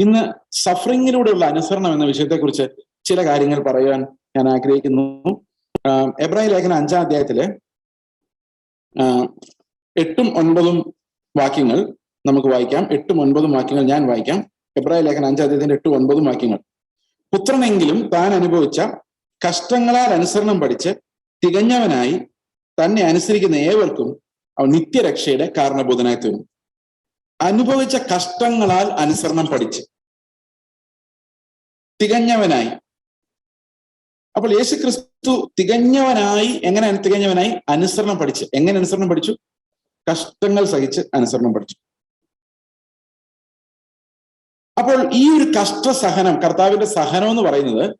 ഇന്ന് സഫറിങ്ങിലൂടെയുള്ള അനുസരണം എന്ന വിഷയത്തെക്കുറിച്ച് ചില കാര്യങ്ങൾ പറയുവാൻ ഞാൻ ആഗ്രഹിക്കുന്നു. എബ്രാഹിം ലേഖന അഞ്ചാം അധ്യായത്തിലെ എട്ടും ഒൻപതും വാക്യങ്ങൾ നമുക്ക് വായിക്കാം. എട്ടും ഒൻപതും വാക്യങ്ങൾ ഞാൻ വായിക്കാം. എബ്രാഹിം ലേഖന അഞ്ചാം അധ്യായത്തിന്റെ എട്ടും ഒൻപതും വാക്യങ്ങൾ. പുത്രനെങ്കിലും താൻ അനുഭവിച്ച കഷ്ടങ്ങളാൽ അനുസരണം പഠിച്ച് തികഞ്ഞവനായി തന്നെ അനുസരിക്കുന്ന ഏവർക്കും അവൻ നിത്യരക്ഷയുടെ കാരണബോധനായി തീർന്നു. അനുഭവിച്ച കഷ്ടങ്ങളാൽ അനുസരണം പഠിച്ച് തികഞ്ഞവനായി. അപ്പോൾ യേശു ക്രിസ്തു തികഞ്ഞവനായി എങ്ങനെയാണ് തികഞ്ഞവനായി? അനുസരണം പഠിച്ച്. എങ്ങനെ അനുസരണം പഠിച്ചു? കഷ്ടങ്ങൾ സഹിച്ച് അനുസരണം പഠിച്ചു. അപ്പോൾ ഈ ഒരു കഷ്ടസഹനം കർത്താവിന്റെ സഹനം എന്ന് പറയുന്നത്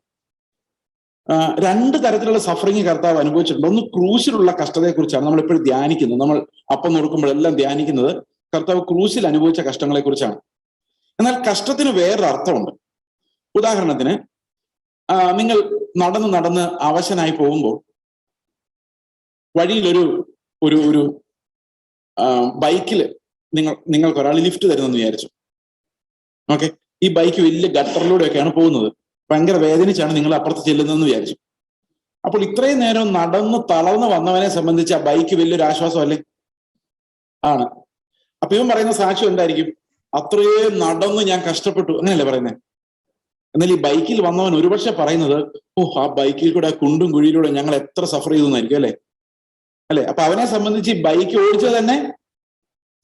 രണ്ട് തരത്തിലുള്ള സഫറിങ് കർത്താവ് അനുഭവിച്ചിട്ടുണ്ട്. ഒന്ന് ക്രൂശിലുള്ള കഷ്ടതയെക്കുറിച്ചാണ് നമ്മൾ എപ്പോഴും ധ്യാനിക്കുന്നത്. നമ്മൾ അപ്പം നോക്കുമ്പോഴെല്ലാം ധ്യാനിക്കുന്നത് കർത്താവ് ക്രൂശിൽ അനുഭവിച്ച കഷ്ടങ്ങളെ കുറിച്ചാണ് എന്നാൽ കഷ്ടത്തിന് വേറൊരു അർത്ഥമുണ്ട് ഉദാഹരണത്തിന് നിങ്ങൾ നടന്ന് നടന്ന് അവശനായി പോകുമ്പോൾ വഴിയിലൊരു ഒരു ഒരു ബൈക്കിൽ നിങ്ങൾ നിങ്ങൾക്ക് ഒരാൾ ലിഫ്റ്റ് തരുന്നെന്ന് വിചാരിച്ചു. ഓക്കെ? ഈ ബൈക്ക് വലിയ ഗട്ടറിലൂടെയൊക്കെയാണ് പോകുന്നത്. ഭയങ്കര വേദനിച്ചാണ് നിങ്ങൾ അപ്പുറത്ത് ചെല്ലുന്നതെന്ന് വിചാരിച്ചു. അപ്പോൾ ഇത്രയും നേരം നടന്ന് തളർന്ന് വന്നവനെ സംബന്ധിച്ച് ആ ബൈക്ക് വലിയൊരു ആശ്വാസമല്ലേ ആണ്. അപ്പൊ ഇവൻ പറയുന്ന സാക്ഷ്യം എന്തായിരിക്കും? അത്രയും നടന്ന് ഞാൻ കഷ്ടപ്പെട്ടു. അങ്ങനെയല്ലേ പറയുന്നത് എന്നാൽ ഈ ബൈക്കിൽ വന്നവൻ ഒരുപക്ഷെ പറയുന്നത് ഓ ആ ബൈക്കിൽ കൂടെ ആ കുണ്ടും കുഴിയിലൂടെ ഞങ്ങൾ എത്ര സഫർ ചെയ്തു എന്നായിരിക്കും അല്ലെ? അല്ലെ? അപ്പൊ അവനെ സംബന്ധിച്ച് ഈ ബൈക്ക് ഓടിച്ചത് തന്നെ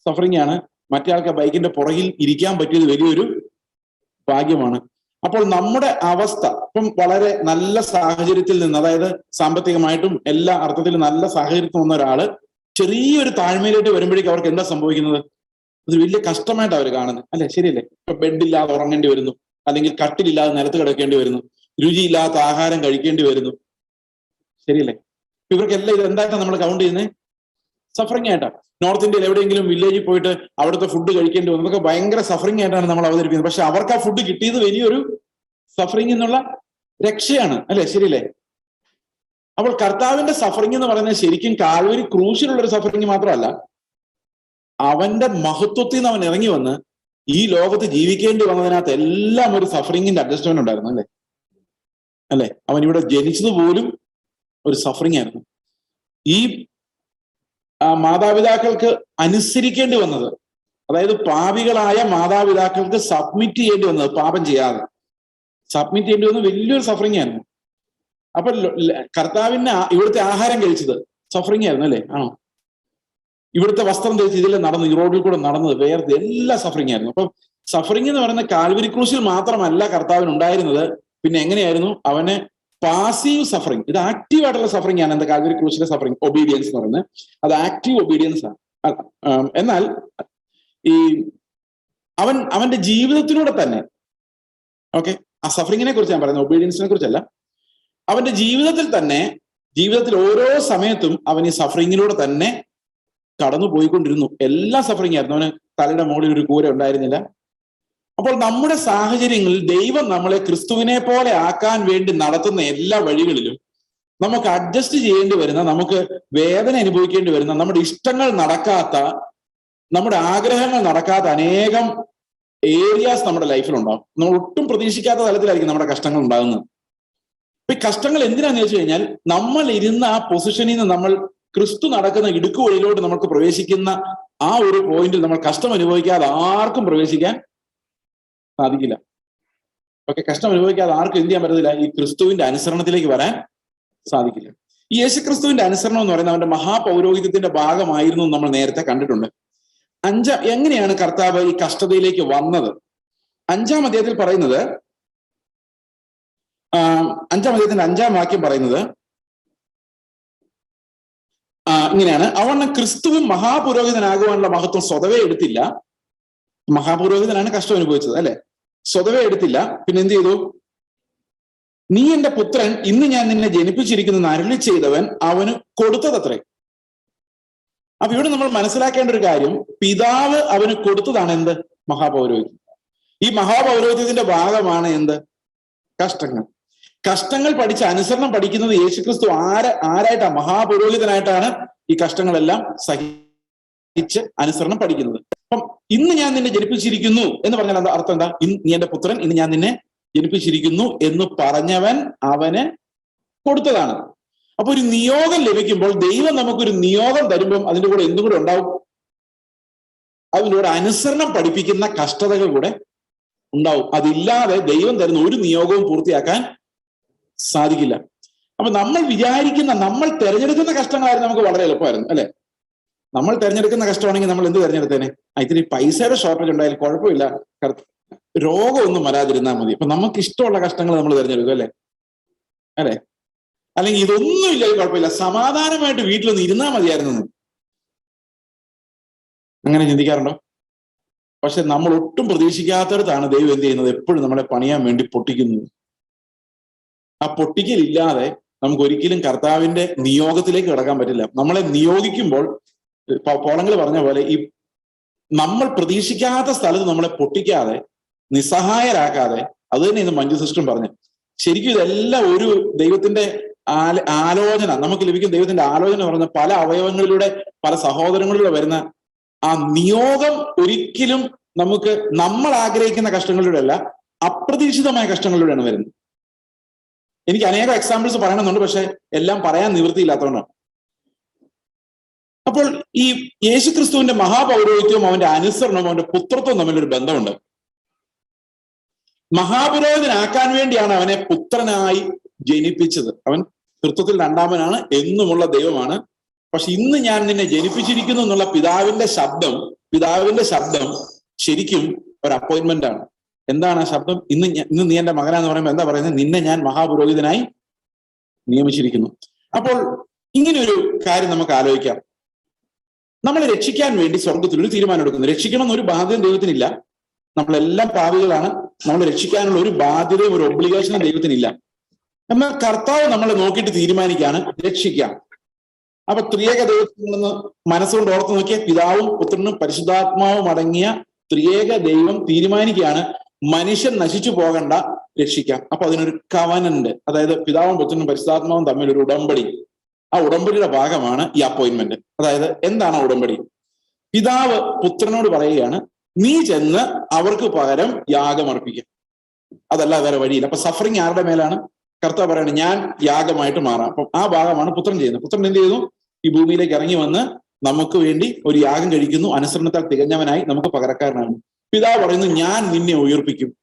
സഫറിങ് ആണ്. മറ്റേ ആൾക്ക് ബൈക്കിന്റെ പുറകിൽ ഇരിക്കാൻ പറ്റിയത് വലിയൊരു ഭാഗ്യമാണ്. അപ്പോൾ നമ്മുടെ അവസ്ഥ ഇപ്പം വളരെ നല്ല സാഹചര്യത്തിൽ നിന്ന് അതായത് സാമ്പത്തികമായിട്ടും എല്ലാ അർത്ഥത്തിലും നല്ല സാഹചര്യത്തിൽ വന്ന ഒരാൾ ചെറിയൊരു താഴ്മയിലേക്ക് വരുമ്പോഴേക്കും അവർക്ക് എന്താ സംഭവിക്കുന്നത്? അത് വലിയ കഷ്ടമായിട്ട് അവർ കാണുന്നത്. അല്ലെ? ശരിയല്ലേ? ഇപ്പൊ ബെഡില്ലാതെ ഉറങ്ങേണ്ടി വരുന്നു. അല്ലെങ്കിൽ കട്ടിലില്ലാതെ നിലത്ത് കിടക്കേണ്ടി വരുന്നു. രുചിയില്ലാത്ത ആഹാരം കഴിക്കേണ്ടി വരുന്നു. ശരിയല്ലേ? ഇവർക്കെല്ലാം ഇത് എന്തായിട്ടാണ് നമ്മൾ കൗണ്ട് ചെയ്യുന്നത് സഫറിങ് ആയിട്ടാണ്. നോർത്ത് ഇന്ത്യയിൽ എവിടെയെങ്കിലും വില്ലേജിൽ പോയിട്ട് അവിടുത്തെ ഫുഡ് കഴിക്കേണ്ടി വന്നു. അതൊക്കെ ഭയങ്കര സഫറിങ് ആയിട്ടാണ് നമ്മൾ അവതരിപ്പിക്കുന്നത്. പക്ഷെ അവർക്ക് ആ ഫുഡ് കിട്ടിയത് വലിയൊരു സഫറിങ് എന്നുള്ള രക്ഷയാണ്. അല്ലെ? ശരിയല്ലേ? അപ്പോൾ കർത്താവിന്റെ സഫറിങ് എന്ന് പറയുന്നത് ശരിക്കും കാൽവരി ക്രൂശിലുള്ള ഒരു സഫറിങ് മാത്രമല്ല അവന്റെ മഹത്വത്തിൽ നിന്ന് അവൻ ഇറങ്ങി വന്ന് ഈ ലോകത്ത് ജീവിക്കേണ്ടി വന്നതിനകത്ത് എല്ലാം ഒരു സഫറിങ്ങിന്റെ അഡ്ജസ്റ്റ്മെന്റ് ഉണ്ടായിരുന്നു അല്ലെ? അല്ലെ? അവൻ ഇവിടെ ജനിച്ചത് പോലും ഒരു സഫറിങ് ആയിരുന്നു. ഈ മാതാപിതാക്കൾക്ക് അനുസരിക്കേണ്ടി വന്നത് അതായത് പാപികളായ മാതാപിതാക്കൾക്ക് സബ്മിറ്റ് ചെയ്യേണ്ടി വന്നത് പാപം ചെയ്യാതെ. സബ്മിറ്റ് ചെയ്യേണ്ടി വന്നത് വലിയൊരു സഫറിങ് ആയിരുന്നു. അപ്പൊ കർത്താവിന് ഇവിടുത്തെ ആഹാരം കഴിച്ചത് സഫറിങ് ആയിരുന്നു അല്ലേ? ആണോ? ഇവിടുത്തെ വസ്ത്രം ധരിച്ച് ഇതിലെ നടന്ന് ഈ റോഡിൽ കൂടെ നടന്നത് വേർത്ത് എല്ലാ സഫറിംഗ് ആയിരുന്നു. അപ്പം സഫറിംഗ് എന്ന് പറയുന്ന കാൽവരി ക്രൂസിൽ മാത്രമല്ല കർത്താവിന് ഉണ്ടായിരുന്നത്. പിന്നെ എങ്ങനെയായിരുന്നു? അവന് പാസീവ് സഫറിങ് ഇത് ആക്റ്റീവ് ആയിട്ടുള്ള സഫറിംഗ് ആണ് എന്താ കാൽവരി ക്രൂശിലെ സഫറിങ് ഒബീഡിയൻസ് എന്ന് പറയുന്നത്. അത് ആക്റ്റീവ് ഒബീഡിയൻസ് ആണ്. എന്നാൽ ഈ അവൻ അവന്റെ ജീവിതത്തിലൂടെ തന്നെ ഓക്കെ ആ സഫറിങ്ങിനെ കുറിച്ച് ഞാൻ പറയുന്നത് ഒബീഡിയൻസിനെ കുറിച്ചല്ല. അവന്റെ ജീവിതത്തിൽ തന്നെ ജീവിതത്തിൽ ഓരോ സമയത്തും അവൻ ഈ സഫറിങ്ങിലൂടെ തന്നെ കടന്നു പോയിക്കൊണ്ടിരുന്നു. എല്ലാ സഫറിങ് ആയിരുന്നു. അവന് തലയുടെ മുകളിൽ ഒരു കൂര ഉണ്ടായിരുന്നില്ല. അപ്പോൾ നമ്മുടെ സാഹചര്യങ്ങളിൽ ദൈവം നമ്മളെ ക്രിസ്തുവിനെ പോലെ ആക്കാൻ വേണ്ടി നടത്തുന്ന എല്ലാ വഴികളിലും നമുക്ക് അഡ്ജസ്റ്റ് ചെയ്യേണ്ടി വരുന്ന നമുക്ക് വേദന അനുഭവിക്കേണ്ടി വരുന്ന നമ്മുടെ ഇഷ്ടങ്ങൾ നടക്കാത്ത നമ്മുടെ ആഗ്രഹങ്ങൾ നടക്കാത്ത അനേകം ഏരിയാസ് നമ്മുടെ ലൈഫിൽ ഉണ്ടാവും. നമ്മൾ ഒട്ടും പ്രതീക്ഷിക്കാത്ത തലത്തിലായിരിക്കും നമ്മുടെ കഷ്ടങ്ങൾ ഉണ്ടാകുന്നത്. ഇപ്പൊ ഈ കഷ്ടങ്ങൾ എന്തിനാന്ന് വെച്ച് കഴിഞ്ഞാൽ നമ്മൾ ഇരുന്ന ആ പൊസിഷനിൽ നിന്ന് നമ്മൾ ക്രിസ്തു നടക്കുന്ന ഇടുക്കു വഴിയിലോട്ട് നമുക്ക് പ്രവേശിക്കുന്ന ആ ഒരു പോയിന്റിൽ നമ്മൾ കഷ്ടം അനുഭവിക്കാതെ ആർക്കും പ്രവേശിക്കാൻ സാധിക്കില്ല. ഓക്കെ കഷ്ടം അനുഭവിക്കാതെ ആർക്കും എന്ത് ചെയ്യാൻ പറ്റത്തില്ല? ഈ ക്രിസ്തുവിന്റെ അനുസരണത്തിലേക്ക് വരാൻ സാധിക്കില്ല. ഈ യേശു ക്രിസ്തുവിന്റെ അനുസരണം എന്ന് പറയുന്നത് അവന്റെ മഹാപൗരോഹിത്യത്തിന്റെ ഭാഗമായിരുന്നു നമ്മൾ നേരത്തെ കണ്ടിട്ടുണ്ട്. അഞ്ചാം എങ്ങനെയാണ് കർത്താവ് ഈ കഷ്ടതയിലേക്ക് വന്നത്? അഞ്ചാം അദ്ദേഹത്തിൽ പറയുന്നത് അഞ്ചാം അദ്ദേഹത്തിന്റെ അഞ്ചാം വാക്യം പറയുന്നത് ഇങ്ങനെയാണ്. അവൻ ക്രിസ്തുവും മഹാപുരോഹിതനാകുവാനുള്ള മഹത്വം സ്വതവേ എടുത്തില്ല. മഹാപുരോഹിതനാണ് കഷ്ടം അനുഭവിച്ചത് അല്ലെ? സ്വതവേ എടുത്തില്ല. പിന്നെ എന്ത് ചെയ്തു? നീ എന്റെ പുത്രൻ ഇന്ന് ഞാൻ നിന്നെ ജനിപ്പിച്ചിരിക്കുന്ന നരളി ചെയ്തവൻ അവന് കൊടുത്തതത്രേ. അപ്പൊ ഇവിടെ നമ്മൾ മനസ്സിലാക്കേണ്ട ഒരു കാര്യം പിതാവ് അവന് കൊടുത്തതാണ് എന്ത്? മഹാപൗരോഹിത്യം ഈ മഹാപൗരോഹിത്യത്തിന്റെ ഭാഗമാണ് എന്ത്? കഷ്ടങ്ങൾ. കഷ്ടങ്ങൾ പഠിച്ച അനുസരണം പഠിക്കുന്നത് യേശുക്രിസ്തു ആര ആരായിട്ടാണ് മഹാപുരോഹിതനായിട്ടാണ് ഈ കഷ്ടങ്ങളെല്ലാം സഹിച്ച് അനുസരണം പഠിക്കുന്നത്. അപ്പം ഇന്ന് ഞാൻ നിന്നെ ജനിപ്പിച്ചിരിക്കുന്നു എന്ന് പറഞ്ഞാൽ എന്താ അർത്ഥം എന്താ? നീ എന്റെ പുത്രൻ ഇന്ന് ഞാൻ നിന്നെ ജനിപ്പിച്ചിരിക്കുന്നു എന്ന് പറഞ്ഞവൻ അവന് കൊടുത്തതാണ്. അപ്പൊ ഒരു നിയോഗം ലഭിക്കുമ്പോൾ ദൈവം നമുക്കൊരു നിയോഗം തരുമ്പം അതിന്റെ കൂടെ എന്തും കൂടെ ഉണ്ടാവും? അതിലൂടെ അനുസരണം പഠിപ്പിക്കുന്ന കഷ്ടതകൾ കൂടെ ഉണ്ടാവും. അതില്ലാതെ ദൈവം തരുന്ന ഒരു നിയോഗവും പൂർത്തിയാക്കാൻ സാധിക്കില്ല. അപ്പൊ നമ്മൾ വിചാരിക്കുന്ന നമ്മൾ തിരഞ്ഞെടുക്കുന്ന കഷ്ടങ്ങളായിരുന്നു നമുക്ക് വളരെ എളുപ്പമായിരുന്നു അല്ലെ? നമ്മൾ തിരഞ്ഞെടുക്കുന്ന കഷ്ടമാണെങ്കിൽ നമ്മൾ എന്ത് തിരഞ്ഞെടുത്തേനെ? ഇത്തിരി പൈസയുടെ ഷോർട്ടേജ് ഉണ്ടായാലും കുഴപ്പമില്ല. രോഗമൊന്നും വരാതിരുന്നാൽ മതി. അപ്പൊ നമുക്ക് ഇഷ്ടമുള്ള കഷ്ടങ്ങൾ നമ്മൾ തിരഞ്ഞെടുക്കും അല്ലെ? അല്ലെ? അല്ലെങ്കിൽ ഇതൊന്നും ഇല്ല കുഴപ്പമില്ല. സമാധാനമായിട്ട് വീട്ടിലൊന്ന് ഇരുന്നാൽ മതിയായിരുന്നു അങ്ങനെ ചിന്തിക്കാറുണ്ടോ? പക്ഷെ നമ്മൾ ഒട്ടും പ്രതീക്ഷിക്കാത്തടത്താണ് ദൈവം എന്ത് ചെയ്യുന്നത്? എപ്പോഴും നമ്മളെ പണിയാൻ വേണ്ടി പൊട്ടിക്കുന്നത്. ആ പൊട്ടിക്കലില്ലാതെ നമുക്ക് ഒരിക്കലും കർത്താവിന്റെ നിയോഗത്തിലേക്ക് കിടക്കാൻ പറ്റില്ല. നമ്മളെ നിയോഗിക്കുമ്പോൾ പോളങ്ങൾ പറഞ്ഞ പോലെ ഈ നമ്മൾ പ്രതീക്ഷിക്കാത്ത സ്ഥലത്ത് നമ്മളെ പൊട്ടിക്കാതെ നിസ്സഹായരാക്കാതെ അത് തന്നെ ഇന്ന് മഞ്ജു സിസ്റ്റം പറഞ്ഞു. ശരിക്കും ഇതെല്ലാം ഒരു ദൈവത്തിന്റെ ആല ആലോചന. നമുക്ക് ലഭിക്കുന്ന ദൈവത്തിന്റെ ആലോചന പറയുന്ന പല അവയവങ്ങളിലൂടെ പല സഹോദരങ്ങളിലൂടെ വരുന്ന ആ നിയോഗം ഒരിക്കലും നമുക്ക് നമ്മൾ ആഗ്രഹിക്കുന്ന കഷ്ടങ്ങളിലൂടെ അല്ല അപ്രതീക്ഷിതമായ കഷ്ടങ്ങളിലൂടെയാണ് വരുന്നത്. എനിക്ക് അനേകം എക്സാമ്പിൾസ് പറയണമെന്നുണ്ട് പക്ഷെ എല്ലാം പറയാൻ നിവൃത്തിയില്ലാത്തതുകൊണ്ടാണ് അപ്പോൾ ഈ യേശുക്രിസ്തുവിന്റെ മഹാപൗരോഹിത്യവും അവന്റെ അനുസരണവും അവന്റെ പുത്രത്വവും തമ്മിലൊരു ബന്ധമുണ്ട്. മഹാപുരോഹിതനാക്കാൻ വേണ്ടിയാണ് അവനെ പുത്രനായി ജനിപ്പിച്ചത്. അവൻ തൃത്വത്തിൽ രണ്ടാമനാണ് എന്നുമുള്ള ദൈവമാണ്. പക്ഷെ ഇന്ന് ഞാൻ നിന്നെ ജനിപ്പിച്ചിരിക്കുന്നു എന്നുള്ള പിതാവിന്റെ ശബ്ദം പിതാവിന്റെ ശബ്ദം ശരിക്കും ഒരു അപ്പോയിന്റ്മെന്റ് ആണ്. എന്താണ് ആ ശബ്ദം? ഇന്ന് ഇന്ന് നീ എന്റെ മകനാന്ന് പറയുമ്പോൾ എന്താ പറയുന്നത്? നിന്നെ ഞാൻ മഹാപുരോഹിതനായി നിയമിച്ചിരിക്കുന്നു. അപ്പോൾ ഇങ്ങനെ ഒരു കാര്യം നമുക്ക് ആലോചിക്കാം. നമ്മൾ രക്ഷിക്കാൻ വേണ്ടി സ്വർഗത്തിൽ ഒരു തീരുമാനം എടുക്കുന്നു. രക്ഷിക്കണം എന്നൊരു ബാധ്യത ദൈവത്തിനില്ല. നമ്മളെല്ലാം പാവികളാണ് നമ്മൾ രക്ഷിക്കാനുള്ള ഒരു ബാധ്യതയും ഒരു ഒബ്ലിഗേഷനും ദൈവത്തിനില്ല. എന്നാൽ കർത്താവ് നമ്മളെ നോക്കിയിട്ട് തീരുമാനിക്കാണ് രക്ഷിക്കാം. അപ്പൊ ത്രിയേക ദൈവത്തിനെന്ന് മനസ്സുകൊണ്ട് ഓർത്ത് നോക്കിയ പിതാവും പുത്രനും പരിശുദ്ധാത്മാവും അടങ്ങിയ ത്രിയേക ദൈവം തീരുമാനിക്കുകയാണ് മനുഷ്യൻ നശിച്ചു പോകണ്ട രക്ഷിക്കാം. അപ്പൊ അതിനൊരു കവനന്റ് അതായത് പിതാവും പുത്രനും പരിശുദ്ധാത്മാവും തമ്മിൽ ഒരു ഉടമ്പടി. ആ ഉടമ്പടിയുടെ ഭാഗമാണ് ഈ അപ്പോയിന്റ്മെന്റ് അതായത് എന്താണ് ആ ഉടമ്പടി? പിതാവ് പുത്രനോട് പറയുകയാണ് നീ ചെന്ന് അവർക്ക് പകരം യാഗമർപ്പിക്കാം അതല്ല വേറെ വഴിയില്ല. അപ്പൊ സഫറിങ് ആരുടെ മേലാണ്? കർത്താവ് പറയാണ് ഞാൻ യാഗമായിട്ട് മാറാം. അപ്പം ആ ഭാഗമാണ് പുത്രൻ ചെയ്യുന്നത്. പുത്രൻ എന്ത് ചെയ്തു ഈ ഭൂമിയിലേക്ക് ഇറങ്ങി വന്ന് നമുക്ക് വേണ്ടി ഒരു യാഗം കഴിക്കുന്നു. അനുസരണത്താൽ തികഞ്ഞവനായി നമുക്ക് പകരക്കാരനാണ് പിതാവ് പറയുന്നു ഞാൻ നിന്നെ ഉയർപ്പിക്കും.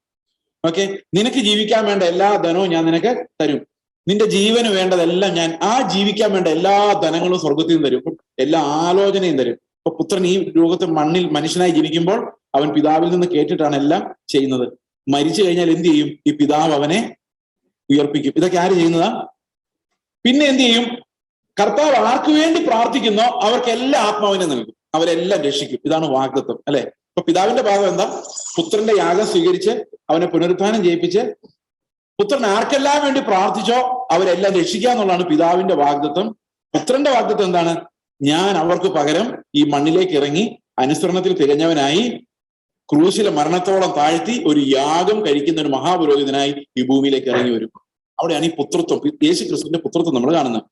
ഓക്കെ നിനക്ക് ജീവിക്കാൻ വേണ്ട എല്ലാ ധനവും ഞാൻ നിനക്ക് തരും. നിന്റെ ജീവന് വേണ്ടതെല്ലാം ഞാൻ ആ ജീവിക്കാൻ വേണ്ട എല്ലാ ധനങ്ങളും സ്വർഗത്തിൽ നിന്ന് തരും. എല്ലാ ആലോചനയും തരും. അപ്പൊ പുത്രൻ ഈ ലോകത്ത് മണ്ണിൽ മനുഷ്യനായി ജീവിക്കുമ്പോൾ അവൻ പിതാവിൽ നിന്ന് കേട്ടിട്ടാണ് എല്ലാം ചെയ്യുന്നത്. മരിച്ചു കഴിഞ്ഞാൽ എന്ത് ചെയ്യും? ഈ പിതാവ് അവനെ ഉയർപ്പിക്കും. ഇതൊക്കെ ആര് ചെയ്യുന്നതാ? പിന്നെ എന്ത് ചെയ്യും? കർത്താവ് ആർക്കു വേണ്ടി പ്രാർത്ഥിക്കുന്നോ അവർക്ക് എല്ലാ ആത്മാവിനെ നൽകും. അവരെല്ലാം രക്ഷിക്കും. ഇതാണ് വാഗ്ദത്വം അല്ലെ? അപ്പൊ പിതാവിന്റെ ഭാഗം എന്താ? പുത്രന്റെ യാഗം സ്വീകരിച്ച് അവനെ പുനരുത്ഥാനം ചെയ്യിപ്പിച്ച് പുത്രൻ ആർക്കെല്ലാം വേണ്ടി പ്രാർത്ഥിച്ചോ അവരെല്ലാം രക്ഷിക്കുക എന്നുള്ളതാണ് പിതാവിന്റെ വാഗ്ദത്വം പുത്രന്റെ വാഗ്ദത്വം എന്താണ്? ഞാൻ അവർക്ക് പകരം ഈ മണ്ണിലേക്ക് ഇറങ്ങി അനുസരണത്തിൽ തികഞ്ഞവനായി ക്രൂശിലെ മരണത്തോളം താഴ്ത്തി ഒരു യാഗം കഴിക്കുന്ന ഒരു മഹാപുരോഹിതനായി ഈ ഭൂമിയിലേക്ക് ഇറങ്ങി വരും. അവിടെയാണ് ഈ പുത്രത്വം. യേശു ക്രിസ്തുവിന്റെ പുത്രത്വം നമ്മൾ കാണുന്നത്.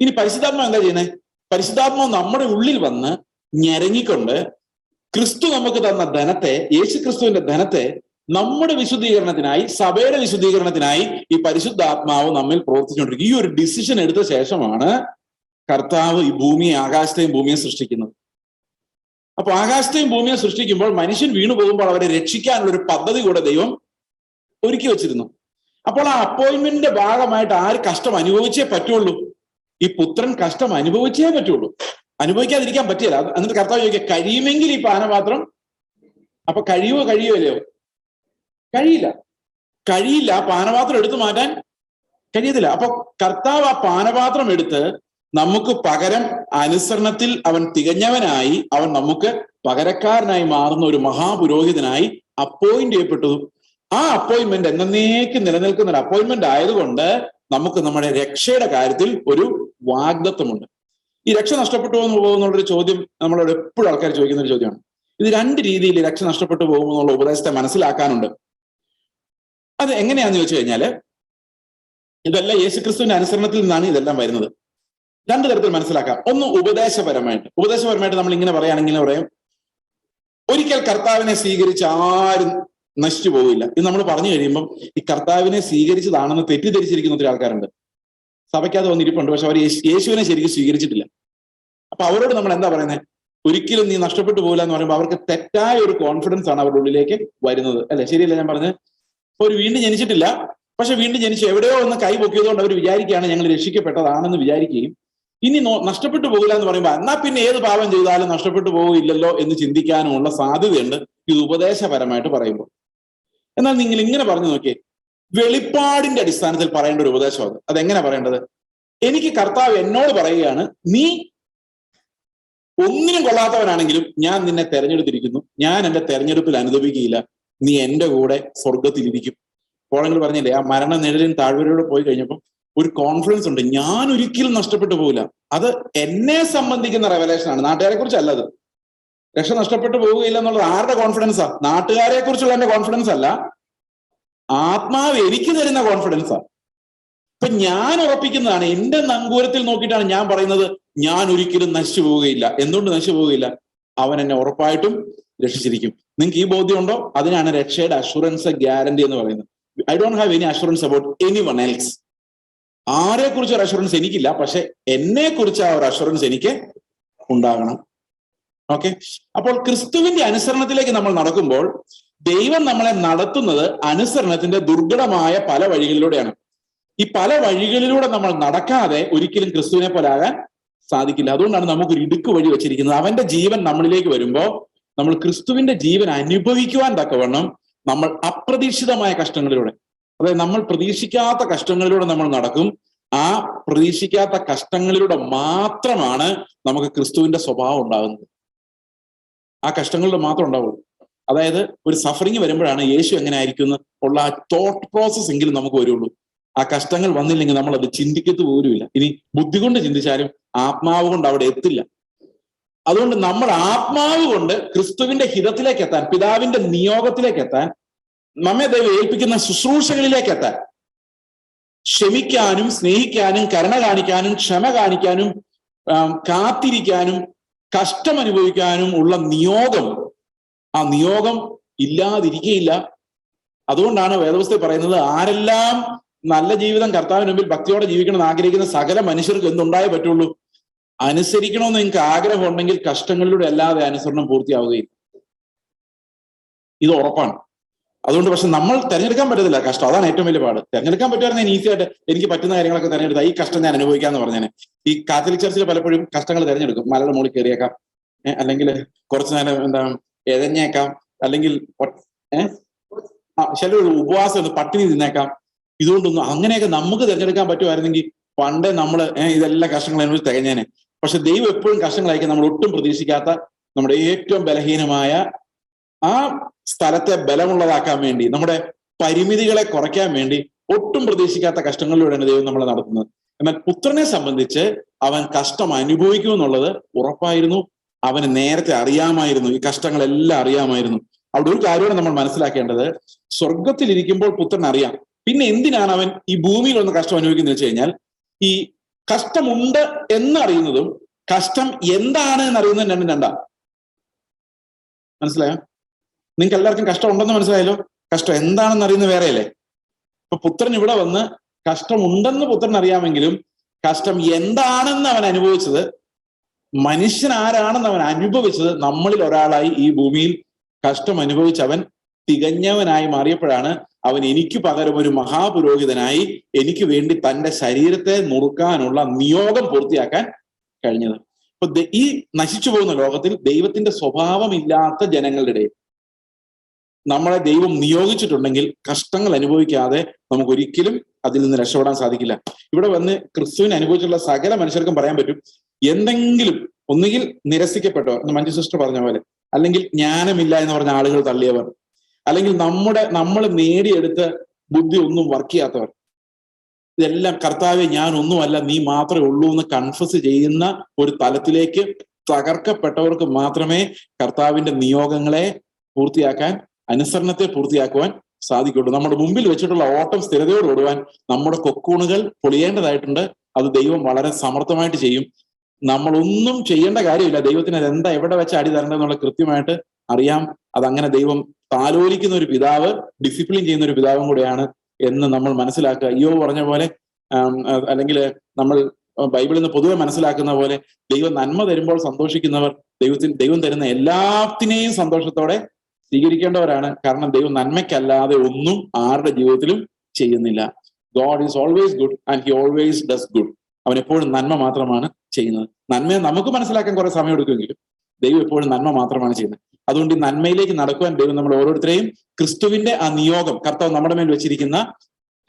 ഇനി പരിശുദ്ധാത്മാവ് എന്താ ചെയ്യുന്നത്? പരിശുദ്ധാത്മാവ് നമ്മുടെ ഉള്ളിൽ വന്ന് ഞെരങ്ങിക്കൊണ്ട് ക്രിസ്തു നമുക്ക് തന്ന ധനത്തെ യേശു ക്രിസ്തുവിന്റെ ധനത്തെ നമ്മുടെ വിശുദ്ധീകരണത്തിനായി സഭയുടെ വിശുദ്ധീകരണത്തിനായി ഈ പരിശുദ്ധാത്മാവ് നമ്മിൽ പ്രവർത്തിച്ചുകൊണ്ടിരിക്കും ഈ ഒരു ഡിസിഷൻ എടുത്ത ശേഷമാണ് കർത്താവ് ഈ ഭൂമിയെ ആകാശത്തെയും ഭൂമിയെ സൃഷ്ടിക്കുന്നത്. അപ്പൊ ആകാശത്തെയും ഭൂമിയെ സൃഷ്ടിക്കുമ്പോൾ മനുഷ്യൻ വീണു പോകുമ്പോൾ അവരെ രക്ഷിക്കാനുള്ള ഒരു പദ്ധതി കൂടെ ദൈവം ഒരുക്കി വെച്ചിരുന്നു. അപ്പോൾ ആ അപ്പോയിന്റ്മെന്റിന്റെ ഭാഗമായിട്ട് ആര് കഷ്ടം അനുഭവിച്ചേ പറ്റുള്ളൂ? ഈ പുത്രൻ കഷ്ടം അനുഭവിച്ചേ പറ്റുള്ളൂ. അനുഭവിക്കാതിരിക്കാൻ പറ്റില്ല. എന്നിട്ട് കർത്താവ് ചോദിക്കുക കഴിയുമെങ്കിൽ ഈ പാനപാത്രം അപ്പൊ കഴിയുമോ കഴിയുമല്ലോ കഴിയില്ല. കഴിയില്ല. പാനപാത്രം എടുത്തു മാറ്റാൻ കഴിയത്തില്ല. അപ്പൊ കർത്താവ് ആ പാനപാത്രം എടുത്ത് നമുക്ക് പകരം അനുസരണത്തിൽ അവൻ തികഞ്ഞവനായി അവൻ നമുക്ക് പകരക്കാരനായി മാറുന്ന ഒരു മഹാപുരോഹിതനായി അപ്പോയിന്റ് ചെയ്യപ്പെട്ടു. ആ അപ്പോയിന്റ്മെന്റ് എന്നേക്ക് നിലനിൽക്കുന്ന ഒരു അപ്പോയിന്റ്മെന്റ് ആയതുകൊണ്ട് നമുക്ക് നമ്മുടെ രക്ഷയുടെ കാര്യത്തിൽ ഒരു വാഗ്ദത്വമുണ്ട്. ഈ രക്ഷ നഷ്ടപ്പെട്ടു ഒരു ചോദ്യം നമ്മളോട് എപ്പോഴും ആൾക്കാർ ചോദിക്കുന്ന ഒരു ചോദ്യമാണ്. ഇത് രണ്ട് രീതിയിൽ രക്ഷ നഷ്ടപ്പെട്ടു പോകുമെന്നുള്ള ഉപദേശത്തെ മനസ്സിലാക്കാനുണ്ട്. അത് എങ്ങനെയാന്ന് ചോദിച്ചു കഴിഞ്ഞാൽ ഇതെല്ലാം യേശുക്രിസ്തുവിന്റെ അനുസരണത്തിൽ നിന്നാണ് ഇതെല്ലാം വരുന്നത്. രണ്ട് തരത്തിൽ മനസ്സിലാക്കാം. ഒന്ന് ഉപദേശപരമായിട്ട്. ഉപദേശപരമായിട്ട് നമ്മൾ ഇങ്ങനെ പറയുകയാണെങ്കിൽ പറയാം ഒരിക്കൽ കർത്താവിനെ സ്വീകരിച്ച് ആരും നശിച്ചു പോവില്ല. ഇത് നമ്മൾ പറഞ്ഞു കഴിയുമ്പം ഈ കർത്താവിനെ സ്വീകരിച്ചതാണെന്ന് തെറ്റിദ്ധരിച്ചിരിക്കുന്ന ഒത്തിരി ആൾക്കാരുണ്ട്. സഭയ്ക്കകത്ത് വന്നിരിപ്പുണ്ട്. പക്ഷെ അവർ യേശു- യേശുവിനെ ശരിക്കും സ്വീകരിച്ചിട്ടില്ല. അപ്പൊ അവരോട് നമ്മൾ എന്താ പറയുന്നത് ഒരിക്കലും നീ നഷ്ടപ്പെട്ടു പോകില്ല എന്ന് പറയുമ്പോൾ അവർക്ക് തെറ്റായ ഒരു കോൺഫിഡൻസ് ആണ് അവരുടെ ഉള്ളിലേക്ക് വരുന്നത്. അല്ലെ? ശരിയല്ല ഞാൻ പറഞ്ഞത്? ഒരു വീണ്ടും ജനിച്ചിട്ടില്ല. പക്ഷെ വീണ്ടും ജനിച്ചു എവിടെയോ ഒന്ന് കൈ പൊക്കിയതുകൊണ്ട് അവർ വിചാരിക്കുകയാണ് ഞങ്ങൾ രക്ഷിക്കപ്പെട്ടതാണെന്ന് വിചാരിക്കുകയും ഇനി നഷ്ടപ്പെട്ടു പോകില്ല എന്ന് പറയുമ്പോൾ എന്നാ പിന്നെ ഏത് പാപം ചെയ്താലും നഷ്ടപ്പെട്ടു പോകില്ലല്ലോ എന്ന് ചിന്തിക്കാനുമുള്ള സാധ്യതയുണ്ട് ഇത് ഉപദേശപരമായിട്ട് പറയുമ്പോൾ. എന്നാൽ നിങ്ങൾ ഇങ്ങനെ പറഞ്ഞു നോക്കിയേ വെളിപ്പാടിന്റെ അടിസ്ഥാനത്തിൽ പറയേണ്ട ഒരു ഉപദേശം അത് അതെങ്ങനെ പറയേണ്ടത്? എനിക്ക് കർത്താവ് എന്നോട് പറയുകയാണ് നീ ഒന്നിനും കൊള്ളാത്തവനാണെങ്കിലും ഞാൻ നിന്നെ തെരഞ്ഞെടുത്തിരിക്കുന്നു. ഞാൻ എന്റെ തെരഞ്ഞെടുപ്പിൽ അനുദപിക്കുകയില്ല. നീ എന്റെ കൂടെ സ്വർഗത്തിലിരിക്കും കോളങ്ങൾ പറഞ്ഞില്ലേ ആ മരണ നിഴലിൽ താഴ്വരയോട് പോയി കഴിഞ്ഞപ്പോൾ ഒരു കോൺഫിഡൻസ് ഉണ്ട്. ഞാൻ ഒരിക്കലും നഷ്ടപ്പെട്ടു പോകില്ല അത് എന്നെ സംബന്ധിക്കുന്ന റെവലേഷൻ ആണ്. നാട്ടുകാരെ കുറിച്ചല്ല അത്. രക്ഷ നഷ്ടപ്പെട്ടു പോവുകയില്ല എന്നുള്ളത് ആരുടെ കോൺഫിഡൻസാ നാട്ടുകാരെ കുറിച്ചുള്ള എന്റെ കോൺഫിഡൻസ് അല്ല. ആത്മാവ് എനിക്ക് തരുന്ന കോൺഫിഡൻസാണ് ഇപ്പൊ ഞാൻ ഉറപ്പിക്കുന്നതാണ് എന്റെ നങ്കൂരത്തിൽ നോക്കിയിട്ടാണ് ഞാൻ പറയുന്നത് ഞാൻ ഒരിക്കലും നശിച്ചു പോവുകയില്ല. എന്തുകൊണ്ട് നശിച്ചു പോവുകയില്ല? അവൻ എന്നെ ഉറപ്പായിട്ടും രക്ഷിച്ചിരിക്കും. നിങ്ങൾക്ക് ഈ ബോധ്യം ഉണ്ടോ? അതിനാണ് രക്ഷയുടെ അഷുറൻസ് ഗ്യാരണ്ടി എന്ന് പറയുന്നത്. I don't have any assurance about anyone else ആരെ കുറിച്ച് ഒരു അഷുറൻസ് എനിക്കില്ല പക്ഷെ എന്നെ കുറിച്ച് ആ ഒരു അഷുറൻസ് എനിക്ക് ഉണ്ടാകണം. ഓക്കെ അപ്പോൾ ക്രിസ്തുവിന്റെ അനുസരണത്തിലേക്ക് നമ്മൾ നടക്കുമ്പോൾ ദൈവം നമ്മളെ നടത്തുന്നത് അനുസരണത്തിന്റെ ദുർഘടമായ പല വഴികളിലൂടെയാണ്. ഈ പല വഴികളിലൂടെ നമ്മൾ നടക്കാതെ ഒരിക്കലും ക്രിസ്തുവിനെ പോലെ ആകാൻ സാധിക്കില്ല. അതുകൊണ്ടാണ് നമുക്കൊരു ഇടുക്ക് വഴി വെച്ചിരിക്കുന്നത്. അവന്റെ ജീവൻ നമ്മളിലേക്ക് വരുമ്പോൾ നമ്മൾ ക്രിസ്തുവിന്റെ ജീവൻ അനുഭവിക്കുവാൻ തക്കവണ്ണം നമ്മൾ അപ്രതീക്ഷിതമായ കഷ്ടങ്ങളിലൂടെ അതായത് നമ്മൾ പ്രതീക്ഷിക്കാത്ത കഷ്ടങ്ങളിലൂടെ നമ്മൾ നടക്കും. ആ പ്രതീക്ഷിക്കാത്ത കഷ്ടങ്ങളിലൂടെ മാത്രമാണ് നമുക്ക് ക്രിസ്തുവിന്റെ സ്വഭാവം ഉണ്ടാകുന്നത്. ആ കഷ്ടങ്ങളിലൂടെ മാത്രം ഉണ്ടാവുള്ളൂ. അതായത് ഒരു സഫറിങ് വരുമ്പോഴാണ് യേശു എങ്ങനെ ആയിരിക്കും ഉള്ള ആ തോട്ട് പ്രോസസ് എങ്കിലും നമുക്ക് വരുള്ളൂ. ആ കഷ്ടങ്ങൾ വന്നില്ലെങ്കിൽ നമ്മൾ അത് ചിന്തിക്കത്ത് പോലുമില്ല. ഇനി ബുദ്ധി കൊണ്ട് ചിന്തിച്ചാലും ആത്മാവ് കൊണ്ട് അവിടെ എത്തില്ല. അതുകൊണ്ട് നമ്മൾ ആത്മാവ് കൊണ്ട് ക്രിസ്തുവിന്റെ ഹിതത്തിലേക്ക് എത്താൻ പിതാവിന്റെ നിയോഗത്തിലേക്ക് എത്താൻ നമ്മെ ദൈവം ഏൽപ്പിക്കുന്ന ശുശ്രൂഷകളിലേക്ക് എത്താൻ ക്ഷമിക്കാനും സ്നേഹിക്കാനും കരുണ കാണിക്കാനും ക്ഷമ കാണിക്കാനും കാത്തിരിക്കാനും കഷ്ടം അനുഭവിക്കാനും ഉള്ള നിയോഗം ആ നിയോഗം ഇല്ലാതിരിക്കയില്ല. അതുകൊണ്ടാണ് വേദവസ്ഥ പറയുന്നത് ആരെല്ലാം നല്ല ജീവിതം കർത്താവിന് മുമ്പിൽ ഭക്തിയോടെ ജീവിക്കണമെന്ന് ആഗ്രഹിക്കുന്ന സകല മനുഷ്യർക്ക് എന്തുണ്ടായേ പറ്റുള്ളൂ? അനുസരിക്കണമെന്ന് നിങ്ങൾക്ക് ആഗ്രഹം ഉണ്ടെങ്കിൽ കഷ്ടങ്ങളിലൂടെ അല്ലാതെ അനുസരണം പൂർത്തിയാവുകയില്ല. ഇത് ഉറപ്പാണ്. അതുകൊണ്ട് പക്ഷെ നമ്മൾ തിരഞ്ഞെടുക്കാൻ പറ്റത്തില്ല കഷ്ടം. അതാണ് ഏറ്റവും വലിയ പാട്. തിരഞ്ഞെടുക്കാൻ പറ്റുമായിരുന്നെങ്കിൽ ഈസി ആയിട്ട് എനിക്ക് പറ്റുന്ന കാര്യങ്ങളൊക്കെ തിരഞ്ഞെടുത്താൽ ഈ കഷ്ടം ഞാൻ അനുഭവിക്കാന്ന് പറഞ്ഞേനെ. ഈ കാത്തലിക് ചർച്ചിൽ പലപ്പോഴും കഷ്ടങ്ങൾ തിരഞ്ഞെടുക്കും. മലയുടെ മുകളിൽ കയറിയേക്കാം. അല്ലെങ്കിൽ കുറച്ചു നേരം എന്താ എഴഞ്ഞേക്കാം അല്ലെങ്കിൽ ചില ഉപവാസം പട്ടിണി തിന്നേക്കാം ഇതുകൊണ്ടൊന്നും അങ്ങനെയൊക്കെ നമുക്ക് തിരഞ്ഞെടുക്കാൻ പറ്റുമായിരുന്നെങ്കിൽ പണ്ടേ നമ്മൾ ഇതെല്ലാം കഷ്ടങ്ങൾ അനുഭവിച്ച് തികഞ്ഞേനെ. പക്ഷെ ദൈവം എപ്പോഴും കഷ്ടങ്ങളായിരിക്കും നമ്മൾ ഒട്ടും പ്രതീക്ഷിക്കാത്ത നമ്മുടെ ഏറ്റവും ബലഹീനമായ ആ സ്ഥലത്തെ ബലമുള്ളതാക്കാൻ വേണ്ടി നമ്മുടെ പരിമിതികളെ കുറയ്ക്കാൻ വേണ്ടി ഒട്ടും പ്രതീക്ഷിക്കാത്ത കഷ്ടങ്ങളിലൂടെയാണ് ദൈവം നമ്മളെ നടത്തുന്നത്. എന്നാൽ പുത്രനെ സംബന്ധിച്ച് അവൻ കഷ്ടം അനുഭവിക്കുമെന്നുള്ളത് ഉറപ്പായിരുന്നു. അവന് നേരത്തെ അറിയാമായിരുന്നു ഈ കഷ്ടങ്ങളെല്ലാം അറിയാമായിരുന്നു. അവിടെ ഒരു കാര്യമാണ് നമ്മൾ മനസ്സിലാക്കേണ്ടത്. സ്വർഗത്തിൽ ഇരിക്കുമ്പോൾ പുത്രൻ അറിയാം. പിന്നെ എന്തിനാണ് അവൻ ഈ ഭൂമിയിൽ ഒന്ന് കഷ്ടം അനുഭവിക്കുന്നത് വെച്ച് കഴിഞ്ഞാൽ ഈ കഷ്ടമുണ്ട് എന്നറിയുന്നതും കഷ്ടം എന്താണ് എന്നറിയുന്നതും രണ്ടും രണ്ടാ. മനസ്സിലായോ? നിങ്ങൾക്ക് എല്ലാവർക്കും കഷ്ടം ഉണ്ടെന്ന് മനസ്സിലായല്ലോ? കഷ്ടം എന്താണെന്ന് അറിയുന്നത് വേറെയല്ലേ? ഇപ്പൊ പുത്രൻ ഇവിടെ വന്ന് കഷ്ടമുണ്ടെന്ന് പുത്രൻ അറിയാമെങ്കിലും കഷ്ടം എന്താണെന്ന് അവൻ അനുഭവിച്ചത് മനുഷ്യൻ ആരാണെന്ന് അവൻ അനുഭവിച്ചത് നമ്മളിൽ ഒരാളായി ഈ ഭൂമിയിൽ കഷ്ടം അനുഭവിച്ച് അവൻ തികഞ്ഞവനായി മാറിയപ്പോഴാണ് അവൻ എനിക്ക് പകരം ഒരു മഹാപുരോഹിതനായി എനിക്ക് വേണ്ടി തന്റെ ശരീരത്തെ നുറുക്കാനുള്ള നിയോഗം പൂർത്തിയാക്കാൻ കഴിഞ്ഞത്. അപ്പൊ ഈ നശിച്ചു പോകുന്ന ലോകത്തിൽ ദൈവത്തിന്റെ സ്വഭാവമില്ലാത്ത ജനങ്ങളുടെ ഇടയിൽ നമ്മളെ ദൈവം നിയോഗിച്ചിട്ടുണ്ടെങ്കിൽ കഷ്ടങ്ങൾ അനുഭവിക്കാതെ നമുക്ക് ഒരിക്കലും അതിൽ നിന്ന് രക്ഷപ്പെടാൻ സാധിക്കില്ല. ഇവിടെ വന്ന് ക്രിസ്തുവിനെ അനുഭവിച്ചുള്ള സകല മനുഷ്യർക്കും പറയാൻ പറ്റും. എന്തെങ്കിലും ഒന്നുകിൽ നിരസിക്കപ്പെട്ടവർ എന്ന് മഞ്ജു സിസ്റ്റർ പറഞ്ഞ പോലെ അല്ലെങ്കിൽ ജ്ഞാനമില്ല എന്ന് പറഞ്ഞ ആളുകൾ തള്ളിയവർ അല്ലെങ്കിൽ നമ്മുടെ നമ്മൾ നേടിയെടുത്ത ബുദ്ധി ഒന്നും വർക്ക് ചെയ്യാത്തവർ ഇതെല്ലാം കർത്താവെ ഞാൻ ഒന്നുമല്ല നീ മാത്രമേ ഉള്ളൂ എന്ന് കൺഫസ് ചെയ്യുന്ന ഒരു തലത്തിലേക്ക് തകർക്കപ്പെട്ടവർക്ക് മാത്രമേ കർത്താവിന്റെ നിയോഗങ്ങളെ പൂർത്തിയാക്കാൻ അനുസരണത്തെ പൂർത്തിയാക്കുവാൻ സാധിക്കുള്ളൂ നമ്മുടെ മുമ്പിൽ വെച്ചിട്ടുള്ള ഓട്ടം സ്ഥിരതയോട് ഓടുവാൻ നമ്മുടെ കൊക്കൂണുകൾ പൊളിയേണ്ടതായിട്ടുണ്ട്. അത് ദൈവം വളരെ സമർത്ഥമായിട്ട് ചെയ്യും. നമ്മളൊന്നും ചെയ്യേണ്ട കാര്യമില്ല. ദൈവത്തിന് അത് എന്താ എവിടെ വെച്ച് അടി തരേണ്ടതെന്നുള്ള കൃത്യമായിട്ട് അറിയാം. അതങ്ങനെ ദൈവം താലോലിക്കുന്ന ഒരു പിതാവ് ഡിസിപ്ലിൻ ചെയ്യുന്ന ഒരു പിതാവും കൂടെയാണ് എന്ന് നമ്മൾ മനസ്സിലാക്കുക. അയ്യോ പറഞ്ഞ പോലെ അല്ലെങ്കിൽ നമ്മൾ ബൈബിളിൽ നിന്ന് പൊതുവെ മനസ്സിലാക്കുന്ന പോലെ ദൈവം നന്മ തരുമ്പോൾ സന്തോഷിക്കുന്നവർ ദൈവത്തിന് ദൈവം തരുന്ന എല്ലാത്തിനെയും സന്തോഷത്തോടെ സ്വീകരിക്കേണ്ടവരാണ്. കാരണം ദൈവം നന്മയ്ക്കല്ലാതെ ഒന്നും ആരുടെ ജീവിതത്തിലും ചെയ്യുന്നില്ല. God is always good and he always does good അവൻ എപ്പോഴും നന്മ മാത്രമാണ് ചെയ്യുന്നത്. നന്മയെ നമുക്ക് മനസ്സിലാക്കാൻ കുറെ സമയം എടുക്കുമെങ്കിലും ദൈവം എപ്പോഴും നന്മ മാത്രമാണ് ചെയ്യുന്നത്. അതുകൊണ്ട് ഈ നന്മയിലേക്ക് നടക്കുവാൻ ദൈവം നമ്മൾ ഓരോരുത്തരെയും ക്രിസ്തുവിന്റെ ആ നിയോഗം കർത്താവ് നമ്മുടെ മേൽ വെച്ചിരിക്കുന്ന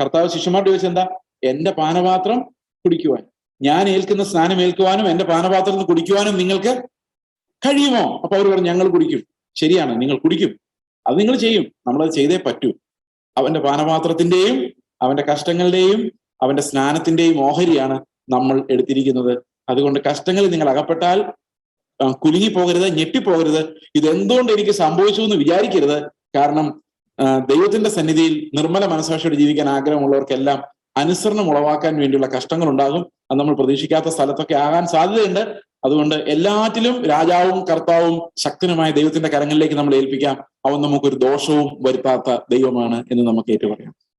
കർത്താവ് ശിഷ്യന്മാരോട് എന്താ എന്റെ പാനപാത്രം കുടിക്കുവാൻ. ഞാൻ ഏൽക്കുന്ന സ്നാനം ഏൽക്കുവാനും എന്റെ പാനപാത്രത്തിൽ നിന്ന് കുടിക്കുവാനും നിങ്ങൾക്ക് കഴിയുമോ? അപ്പൊ അവർ പറഞ്ഞു ഞങ്ങൾ കുടിക്കും. ശരിയാണ് നിങ്ങൾ കുടിക്കും. അത് നിങ്ങൾ ചെയ്യും. നമ്മളത് ചെയ്തേ പറ്റൂ. അവന്റെ പാനപാത്രത്തിന്റെയും അവന്റെ കഷ്ടങ്ങളുടെയും അവന്റെ സ്നാനത്തിന്റെയും ഓഹരിയാണ് നമ്മൾ എടുത്തിരിക്കുന്നത്. അതുകൊണ്ട് കഷ്ടങ്ങളിൽ നിങ്ങൾ അകപ്പെട്ടാൽ കുലുങ്ങിപ്പോകരുത് ഞെട്ടിപ്പോകരുത്. ഇതെന്തുകൊണ്ട് എനിക്ക് സംഭവിച്ചു എന്ന് വിചാരിക്കരുത്. കാരണം ദൈവത്തിന്റെ സന്നിധിയിൽ നിർമ്മല മനസാക്ഷിയോടെ ജീവിക്കാൻ ആഗ്രഹമുള്ളവർക്കെല്ലാം അനുസരണം ഉളവാക്കാൻ വേണ്ടിയുള്ള കഷ്ടങ്ങൾ ഉണ്ടാകും അത് നമ്മൾ പ്രതീക്ഷിക്കാത്ത സ്ഥലത്തൊക്കെ ആകാൻ സാധ്യതയുണ്ട്. അതുകൊണ്ട് എല്ലാറ്റിലും രാജാവും കർത്താവും ശക്തനുമായ ദൈവത്തിന്റെ കരങ്ങളിലേക്ക് നമ്മൾ ഏൽപ്പിക്കാം അവൻ നമുക്കൊരു ദോഷവും വരുത്താത്ത ദൈവമാണ് എന്ന് നമുക്ക് ഏറ്റുപറയാം.